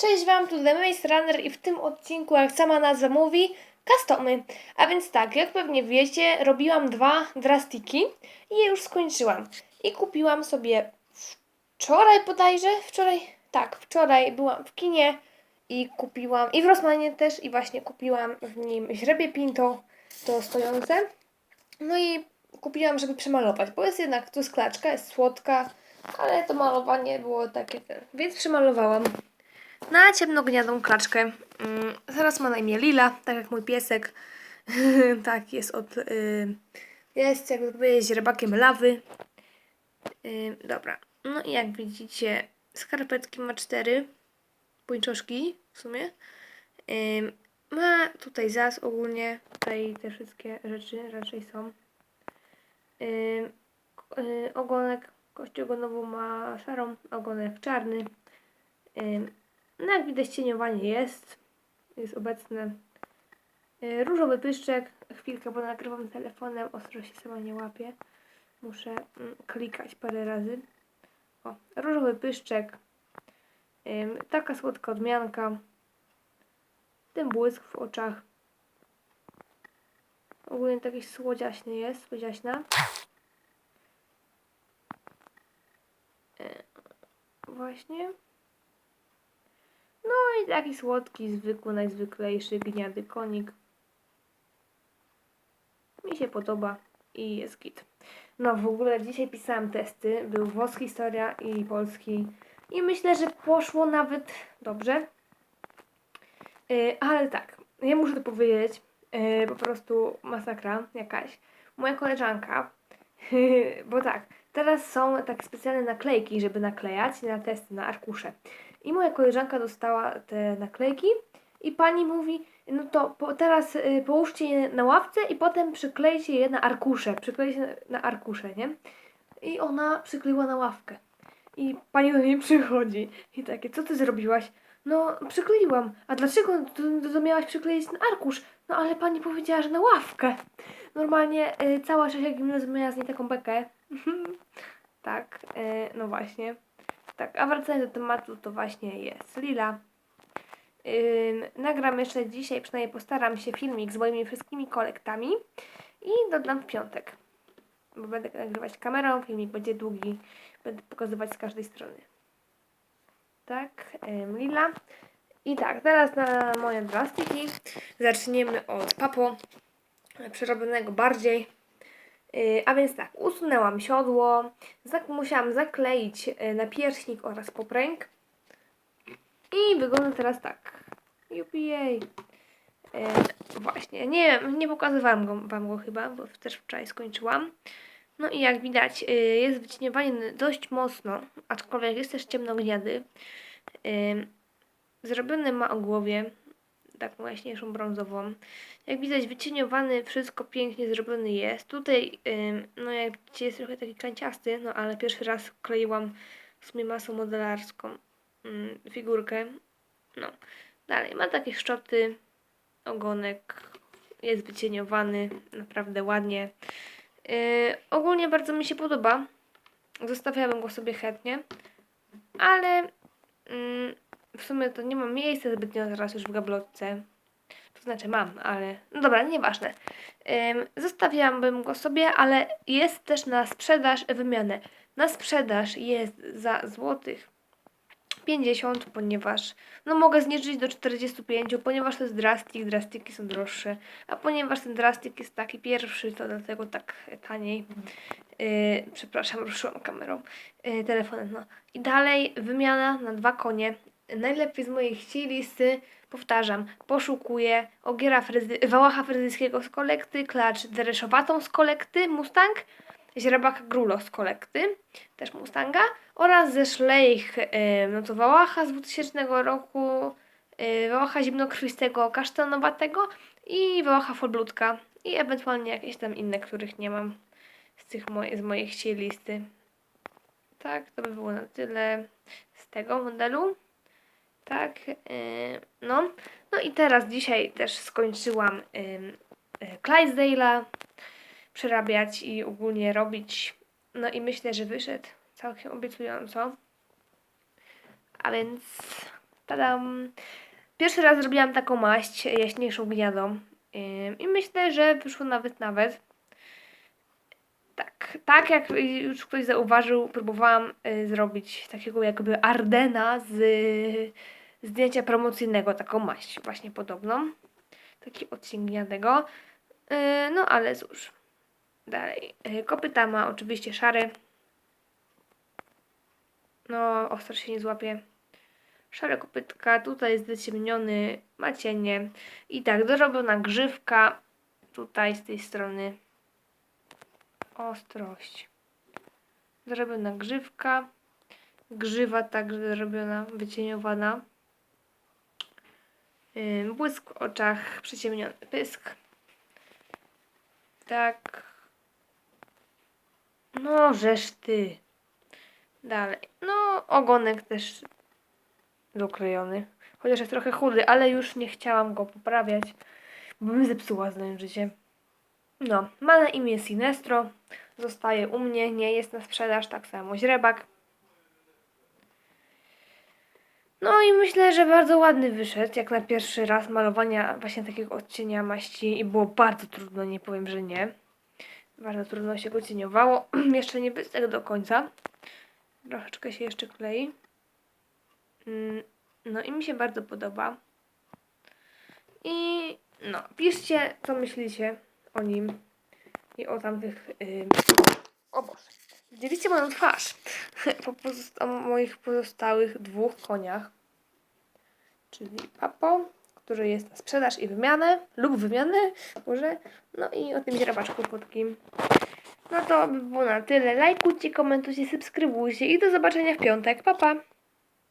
Cześć Wam, tu The Maze Runner i w tym odcinku, jak sama nazwa mówi, customy. A więc tak, jak pewnie wiecie, robiłam dwa drastiki i je już skończyłam. I kupiłam sobie wczoraj bodajże, wczoraj, tak, wczoraj byłam w kinie i kupiłam, i w Rosmanie też, i właśnie kupiłam w nim źrebie pinto, to stojące. No i kupiłam, żeby przemalować, bo jest jednak tu sklaczka, jest słodka, ale to malowanie było takie. Więc przemalowałam na ciemnogniadą klaczkę. Mm, Teraz ma na imię Lila, tak jak mój piesek. tak, jest od. Y, jest, jakby powiedzieć, źrebakiem lawy. Y, dobra. No i jak widzicie, skarpetki ma cztery pończoszki w sumie. Ym, ma tutaj zas ogólnie, tutaj te wszystkie rzeczy raczej są. Y, ogonek, kość ogonową ma szarą, ogonek czarny. No jak widać cieniowanie jest, jest obecne. Różowy pyszczek, chwilkę, bo nagrywam telefonem, ostro się sama nie łapie. Muszę mm, klikać parę razy. O, różowy pyszczek. Taka słodka odmianka. Ten błysk w oczach. Ogólnie taki słodziaśny jest, słodziaśna. Yy, Właśnie. I taki słodki, zwykły, najzwyklejszy gniady konik. Mi się podoba i jest git. No w ogóle dzisiaj pisałam testy. Był włoski historia i polski. I myślę, że poszło nawet dobrze. Yy, ale tak, ja muszę to powiedzieć. Yy, po prostu masakra jakaś. Moja koleżanka, bo tak, teraz są takie specjalne naklejki, żeby naklejać na testy, na arkusze. I moja koleżanka dostała te naklejki i pani mówi, no to po, teraz y, połóżcie je na ławce i potem przyklejcie je na arkusze. Przyklejcie na, na arkusze, nie? I ona przykleiła na ławkę. I pani do niej przychodzi i takie, co ty zrobiłaś? No, przykleiłam. A dlaczego to, to, miałaś przykleić na arkusz? No, ale pani powiedziała, że na ławkę. Normalnie y, cała trzecia gimnazjum miała z niej taką bekę. tak, y, no właśnie. Tak, a wracając do tematu, to właśnie jest Lila. Ym, nagram jeszcze dzisiaj, przynajmniej postaram się, filmik z moimi wszystkimi kolektami i dodam w piątek. Bo będę nagrywać kamerą, filmik będzie długi, będę pokazywać z każdej strony. Tak, ym, Lila. I tak, teraz na moje drastiki zaczniemy od papo, przerobionego bardziej. Yy, a więc tak, usunęłam siodło, zak musiałam zakleić yy, napierśnik oraz popręg. I wygląda teraz tak. UPA. Yy, właśnie, nie nie pokazywałam go, wam go chyba, bo też wczoraj skończyłam. No i jak widać, jest wycieniowanie dość mocno, aczkolwiek jest też ciemnogniady. Yy, zrobiony ma o głowie taką jaśniejszą brązową. Jak widać wycieniowany, wszystko pięknie zrobiony jest. Tutaj, no jak widzicie, jest trochę taki kanciasty, no ale pierwszy raz kleiłam w sumie masą modelarską figurkę. No, dalej, ma takie szczoty, ogonek, jest wycieniowany, naprawdę ładnie. Yy, ogólnie bardzo mi się podoba. Zostawiałabym go sobie chętnie, ale ym, w sumie to nie mam miejsca zbytnio teraz już w gablotce. To znaczy mam, ale no dobra, nieważne. Ym, zostawiłabym go sobie, ale jest też na sprzedaż wymianę. Na sprzedaż jest za złotych 50, ponieważ no mogę zniżyć do 45, ponieważ to jest drastik, drastiki są droższe, a ponieważ ten drastik jest taki pierwszy, to dlatego tak taniej. Yy, przepraszam, ruszyłam kamerą, yy, telefonem, no. I dalej wymiana na dwa konie. Najlepiej z mojej chciej listy, powtarzam, poszukuję ogiera fryzy, wałacha fryzyjskiego z kolekty, klacz dereszowatą z kolekty, Mustang, źrebaka Grulo z kolekty, też Mustanga, oraz ze Schleich, yy, no to wałacha z 2000 roku, yy, wałacha zimnokrwistego kasztanowatego i wałacha folblutka i ewentualnie jakieś tam inne, których nie mam z, tych moje, z chciej listy. Tak, to by było na tyle z tego modelu. Tak, yy, no. No i teraz dzisiaj też skończyłam yy, Clydesdale'a przerabiać i ogólnie robić. No i myślę, że wyszedł całkiem obiecująco. A więc Tadam! Pierwszy raz zrobiłam taką maść jaśniejszą gniadą i myślę, że wyszło nawet nawet. Tak, jak już ktoś zauważył, próbowałam y, zrobić takiego jakby Ardena z y, zdjęcia promocyjnego, taką maść właśnie podobną. Taki odcień. Y, no ale cóż. Dalej. Kopyta ma oczywiście szary. No, ostro się nie złapie. Szare kopytka, tutaj jest wyciemniony, ma cienie. I tak, dorobiona grzywka. Tutaj z tej strony. Ostrość. Dorobiona grzywka. Grzywa także zrobiona, wycieniowana. Błysk w oczach, przyciemniony pysk. Tak. No, żeż ty. Dalej. No, ogonek też doklejony. Chociaż jest trochę chudy, ale już nie chciałam go poprawiać, bo bym zepsuła z nim życie. No, ma na imię Sinestro. Zostaje u mnie, nie jest na sprzedaż, tak samo źrebak. No i myślę, że bardzo ładny wyszedł, jak na pierwszy raz malowania właśnie takiego odcienia maści i było bardzo trudno, nie powiem, że nie. Bardzo trudno się go cieniowało. jeszcze nie bystek do końca. Troszeczkę się jeszcze klei. Mm, No i mi się bardzo podoba. I no, piszcie, co myślicie o nim i o tamtych. Yy... O Boże. Widzieliście moją twarz po pozosta- moich pozostałych dwóch koniach. Czyli Papo, który jest na sprzedaż i wymianę, lub wymianę, może. No i o tym źrebaczku krótkim. No to by było na tyle. Lajkujcie, komentujcie, subskrybujcie i do zobaczenia w piątek. Pa, pa!